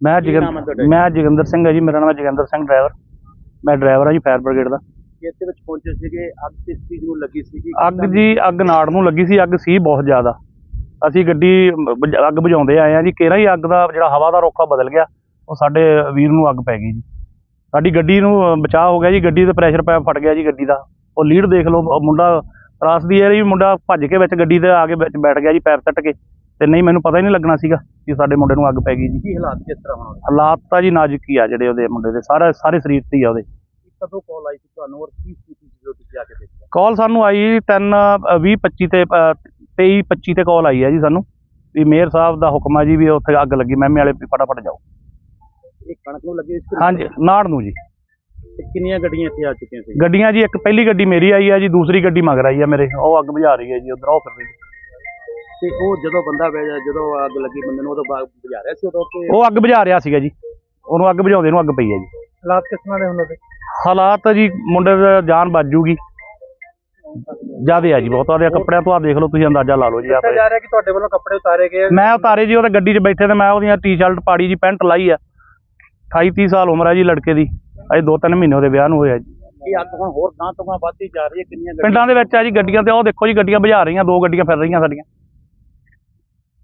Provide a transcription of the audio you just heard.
ਮੈਂ ਜਗਨ? ਮੈਂ ਜੋਗਿੰਦਰ ਸਿੰਘ ਹੈ ਜੀ ਮੇਰਾ ਨਾਮ ਜੋਗਿੰਦਰ ਸਿੰਘ ਡਰਾਈਵਰ ਮੈਂ ਡਰਾਈਵਰ ਹਾਂ ਜੀ ਫਾਇਰ ਬ੍ਰਿਗੇਡ ਦਾ। ਦੇ ਵਿੱਚ ਪਹੁੰਚੇ ਸੀਗੇ ਅੱਗ ਕਿਸ ਚੀਜ਼ ਨੂੰ ਲੱਗੀ ਸੀਗੀ ਅੱਗ ਜੀ ਅੱਗ ਨਾੜ ਨੂੰ ਲੱਗੀ ਸੀ ਅੱਗ ਸੀ ਬਹੁਤ ਜ਼ਿਆਦਾ। ਅਸੀਂ ਗੱਡੀ ਅੱਗ ਬੁਝਾਉਂਦੇ ਆਏ ਆ ਜੀ ਕੇਰਾ ਹੀ ਅੱਗ ਦਾ ਜਿਹੜਾ ਹਵਾ ਦਾ ਰੋਕਾ ਬਦਲ ਗਿਆ ਉਹ ਸਾਡੇ ਵੀਰ ਨੂੰ ਅੱਗ ਪੈ ਗਈ ਜੀ। ਸਾਡੀ ਗੱਡੀ ਨੂੰ ਬਚਾਅ ਹੋ ਗਿਆ ਜੀ ਗੱਡੀ ਦੇ ਪ੍ਰੈਸ਼ਰ ਪੈਪ ਫਟ ਗਿਆ ਜੀ ਗੱਡੀ ਦਾ। ਉਹ ਲੀਡ ਦੇਖ ਲਓ ਮੁੰਡਾ ਰਾਸ ਦੀ ਹੈ ਜੀ ਮੁੰਡਾ ਭੱਜ ਕੇ ਵਿੱਚ ਗੱਡੀ ਦੇ ਆ ਕੇ ਵਿੱਚ ਬੈਠ ਗਿਆ ਜੀ ਪੈਰ ਸੱਟ ਕੇ। ਤੇ ਨਹੀਂ ਮੈਨੂੰ ਪਤਾ ਹੀ ਨਹੀਂ ਲੱਗਣਾ ਸੀਗਾ ਕਿ ਸਾਡੇ ਮੁੰਡੇ ਨੂੰ ਅੱਗ ਪੈ ਗਈ ਜੀ। ਕੀ ਹਾਲਾਤ ਕਿਸ ਤਰ੍ਹਾਂ ਹੋਣ ਹਾਲਾਤ ਤਾਂ ਜੀ ਨਾਜ਼ੁਕ ਹੀ ਆ ਜਿਹੜੇ ਉਹਦੇ ਮੁੰਡੇ ਦੇ ਸਾਰੇ ਸਾਰੇ ਸਰੀਰ ਤੇ ਹੀ ਆ ਉਹਦੇ। ਕਦੋਂ ਕਾਲ ਆਈ ਸੀ ਤੁਹਾਨੂੰ ਔਰ ਕੀ ਸਥਿਤੀ ਸੀ ਜਦੋਂ ਤੁਸੀਂ ਆ ਕੇ ਦੇਖਿਆ? ਕਾਲ ਸਾਨੂੰ ਆਈ 3 20 25 ਤੇ 23 25 ਤੇ ਕਾਲ ਆਈ ਹੈ ਜੀ ਸਾਨੂੰ। ਵੀ ਮੇਅਰ ਸਾਹਿਬ ਦਾ ਹੁਕਮ ਹੈ ਜੀ ਵੀ ਉੱਥੇ ਅੱਗ ਲੱਗੀ ਮੈਮੇ ਵਾਲੇ ਫਟਾਫਟ ਜਾਓ ਇਹ ਕਣਕ ਨੂੰ ਲੱਗੀ ਹਾਂਜੀ ਨਾੜ ਨੂੰ ਜੀ। ਕਿੰਨੀਆਂ ਗੱਡੀਆਂ ਇੱਥੇ ਆ ਚੁੱਕੀਆਂ ਸੀ? ਗੱਡੀਆਂ ਜੀ ਇੱਕ ਪਹਿਲੀ ਗੱਡੀ ਮੇਰੀ ਆਈ ਹੈ ਜੀ ਦੂਸਰੀ ਗੱਡੀ ਮਗਰ ਆਈ ਹੈ ਮੇਰੇ ਉਹ ਅੱਗ ਬੁਝਾ ਰਹੀ ਹੈ ਜੀ ਉਧਰ ਉਹ ਫਿਰ ਰਹੀ। ਹੈ। ਤੇ ਉਹ ਜਦੋਂ ਬੰਦਾ ਵੇ- ਜਦੋਂ ਅੱਗ ਲੱਗੀ ਬੰਦੇ ਨੂੰ ਉਦੋਂ ਬਾਅਦ ਬੁਝਾ ਰਿਹਾ ਸੀ ਉਦੋਂ ਕਿ ਉਹ ਅੱਗ ਬੁਝਾ ਰਿਹਾ ਸੀਗਾ ਜੀ। ਉਹਨੂੰ ਅੱਗ ਬੁਝਾਉਂਦੇ ਨੂੰ ਅੱਗ ਪਈ ਹੈ ਜੀ। ਹਾਲਾਤ ਕਿਸ ਤਰ੍ਹਾਂ ਦੇ ਹੁੰਦੇ ਸੀ? ਹਾਲਾਤ ਜੀ ਮੁੰਡੇ ਦਾ ਜਾਨ ਬਚ ਜੂਗੀ। ਜਿਆਦੇ ਆ ਜੀ ਬਹੁਤ। ਉਹਦੇ ਕੱਪੜਿਆਂ ਤੋਂ ਆ ਦੇਖ ਲਓ ਤੁਸੀਂ ਅੰਦਾਜ਼ਾ ਲਾ ਲਓ ਜੀ ਆਪੇ ਜਾ ਰਿਹਾ ਕਿ ਤੁਹਾਡੇ ਵੱਲੋਂ ਕੱਪੜੇ ਉਤਾਰੇ ਗਏ ਮੈਂ ਉਤਾਰੇ ਜੀ ਉਹਦੇ ਗੱਡੀ 'ਚ ਬੈਠੇ ਤੇ ਮੈਂ ਉਹਦੀਆਂ ਟੀ-ਸ਼ਰਟ ਪਾੜੀ ਜੀ ਪੈਂਟ ਲਾਈ ਆ। 28 30 ਸਾਲ ਉਮਰ ਹੈ ਜੀ ਲੜਕੇ ਦੀ। ਅਜੇ 2-3 ਮਹੀਨੇ ਉਹਦੇ ਵਿਆਹ ਨੂੰ ਹੋਇਆ ਜੀ। ਇਹ ਅੱਗ ਹੁਣ ਹੋਰ ਗਾਂ ਤੋਂ ਗਾਂ ਵੱਧਦੀ ਜਾ ਰਹੀ ਹੈ ਕਿੰਨੀਆਂ ਗੱਡੀਆਂ ਪਿੰਡਾਂ ਦੇ ਵਿੱਚ ਆ ਜੀ ਗੱਡੀਆਂ ਤੇ ਉਹ ਦੇਖੋ ਜੀ ਗੱਡੀਆਂ ਬੁਝਾ ਰਹੀਆਂ ਦੋ ਗੱਡੀਆਂ ਫਿਰ ਰਹੀਆਂ ਸਾਡੀਆਂ।